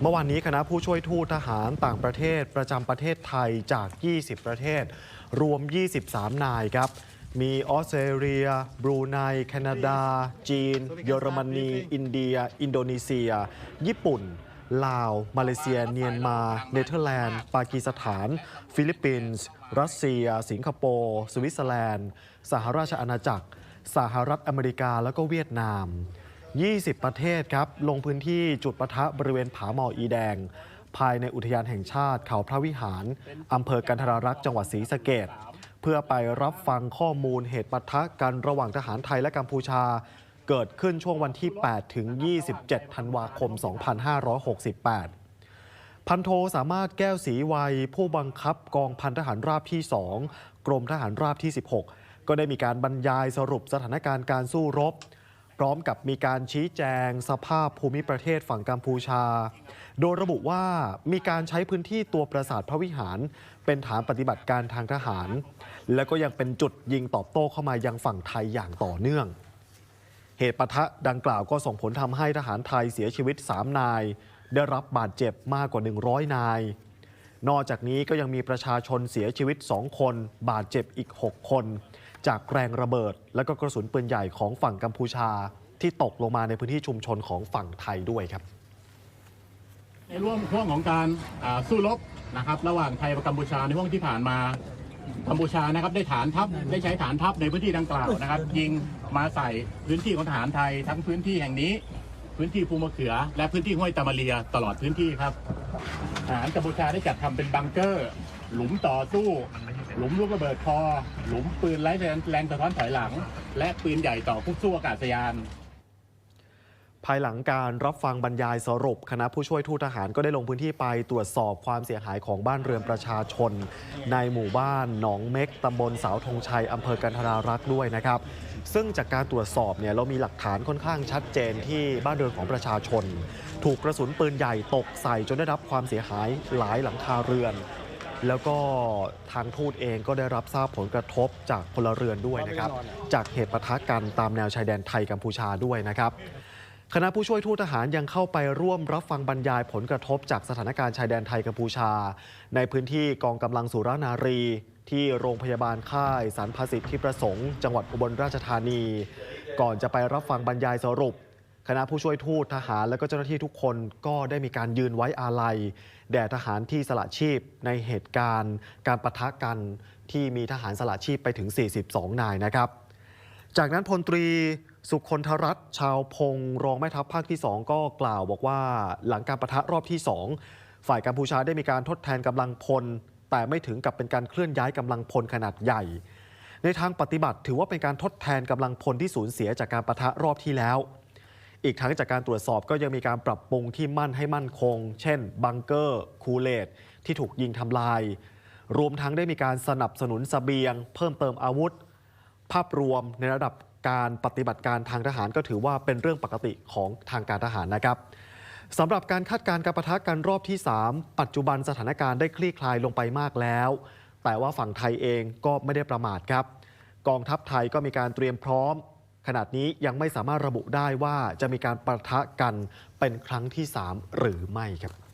เมื่อวานนี้คณะผู้ช่วยทูตทหารต่างประเทศประจำประเทศไทยจาก 20 ประเทศ รวม 23 นายครับ มีออสเตรเลีย บรูไน แคนาดา จีน เยอรมนี อินเดีย อินโดนีเซีย ญี่ปุ่น ลาว มาเลเซียเมียนมา เนเธอร์แลนด์ ปากีสถาน ฟิลิปปินส์ รัสเซีย สิงคโปร์ สวิตเซอร์แลนด์ สหราชอาณาจักร สหรัฐอเมริกา แล้วก็เวียดนาม 20 ประเทศครับ ลงพื้นที่จุดปะทะบริเวณผาหมออีแดง ภายในอุทยานแห่งชาติเขาพระวิหาร อำเภอกันทรารักษ์จังหวัดศรีสะเกดเพื่อไปรับฟังข้อมูลเหตุปะทะกันระหว่างทหารไทยและกัมพูชา เกิดขึ้นช่วงวันที่ 8 ถึง 27 ธันวาคม 2568พันโทสามารถแก้วศรีวัย ผู้บังคับกองพันทหารราบที่ 2 กรมทหารราบที่ 16 ก็ได้มีการบรรยายสรุปสถานการณ์การสู้รบ พร้อมกับมีการชี้แจงสภาพภูมิประเทศฝั่งกัมพูชา โดยระบุว่ามีการใช้พื้นที่ตัวปราสาทพระวิหาร เป็นฐานปฏิบัติการทางทหาร และก็ยังเป็นจุดยิงตอบโต้เข้ามายังฝั่งไทยอย่างต่อเนื่อง เหตุปะทะดังกล่าวก็ส่งผลทำให้ทหารไทยเสียชีวิต 3 นาย ได้รับบาดเจ็บมากกว่า 100 นาย นอกจากนี้ก็ยังมีประชาชนเสียชีวิต 2 คน บาดเจ็บอีก 6 คน จากแรงระเบิด และก็กระสุนปืนใหญ่ของฝั่งกัมพูชา ที่ตกลงมาในพื้นที่ชุมชนของฝั่งไทยด้วยครับ ในร่วมห่วงของการสู้รบนะครับระหว่างไทยกับกัมพูชาในห่วงที่ผ่านมากัมพูชานะครับได้ฐานทัพได้ใช้ฐานทัพในพื้นที่ดังกล่าวนะครับ ยิงมาใส่พื้นที่ของทหารไทยทั้งพื้นที่แห่งนี้ พื้นที่ภูมะเขือ และพื้นที่ห้วยตามาเรียตลอดพื้นที่ครับทหารกัมพูชาได้จัดทำเป็นบังเกอร์ หลุมต่อสู้ หลุมลูกระเบิดคอ หลุมปืนไร้แรงสะท้อนถอยหลัง และปืนใหญ่ต่อผู้สู้อากาศยาน ภายหลังการรับฟังบรรยายสรุป คณะผู้ช่วยทูตทหารก็ได้ลงพื้นที่ไปตรวจสอบความเสียหายของบ้านเรือนประชาชน ในหมู่บ้านหนองเม็กตำบลสาวธงชัยอำเภอกันทรารักษ์ด้วยนะครับ ซึ่งจากการตรวจสอบเนี่ยเรามีหลักฐานค่อนข้างชัดเจนที่บ้านเรือนของประชาชน ถูกกระสุนปืนใหญ่ตกใส่จนได้รับความเสียหายหลายหลังคาเรือน แล้วก็ทางทูตเองก็ได้รับทราบผลกระทบจากพลเรือนด้วยนะครับ จากเหตุปะทะกันตามแนวชายแดนไทยกัมพูชาด้วยนะครับ คณะผู้ช่วยทูตทหารยังเข้าไปร่วมรับฟังบรรยายผลกระทบจากสถานการณ์ชายแดนไทยกัมพูชา ในพื้นที่กองกำลังสุรานารี ที่โรงพยาบาลค่ายสารพสิทธิประสงค์ จังหวัดอุบลราชธานี ก่อนจะไปรับฟังบรรยายสรุป คณะผู้ช่วยทูตทหารและก็เจ้าหน้าที่ทุกคนก็ได้มีการยืนไว้อาลัย แด่ทหารที่สละชีพในเหตุการณ์ การปะทะกันที่มีทหารสละชีพไปถึง 42 นายนะครับ จากนั้นพลตรีสุคนทรัตน์ชาวพงรองแม่ทัพภาคที่ 2 ก็กล่าวบอกว่าหลังการประทะรอบที่ 2 ฝ่ายกัมพูชาได้มีการทดแทนกำลังพล แต่ไม่ถึงกับเป็นการเคลื่อนย้ายกำลังพลขนาดใหญ่ ในทางปฏิบัติถือว่าเป็นการทดแทนกำลังพลที่สูญเสียจากการประทะรอบที่แล้ว อีกทั้งจากการตรวจสอบก็ยังมีการปรับปรุงที่มั่นให้มั่นคง เช่น บังเกอร์ คูเลตที่ถูกยิงทำลาย รวมทั้งได้มีการสนับสนุนสเสบียง เพิ่มเติมอาวุธ ภาพรวมในระดับการปฏิบัติการทางทหารก็ถือว่าเป็นเรื่องปกติของทางการทหารนะครับสำหรับการคาดการณ์การประทะกันรอบที่ 3 ปัจจุบันสถานการณ์ได้คลี่คลายลงไปมากแล้ว แต่ว่าฝั่งไทยเองก็ไม่ได้ประมาทครับ กองทัพไทยก็มีการเตรียมพร้อม ขนาดนี้ยังไม่สามารถระบุได้ว่าจะมีการประทะกันเป็นครั้งที่ 3 หรือไม่ครับ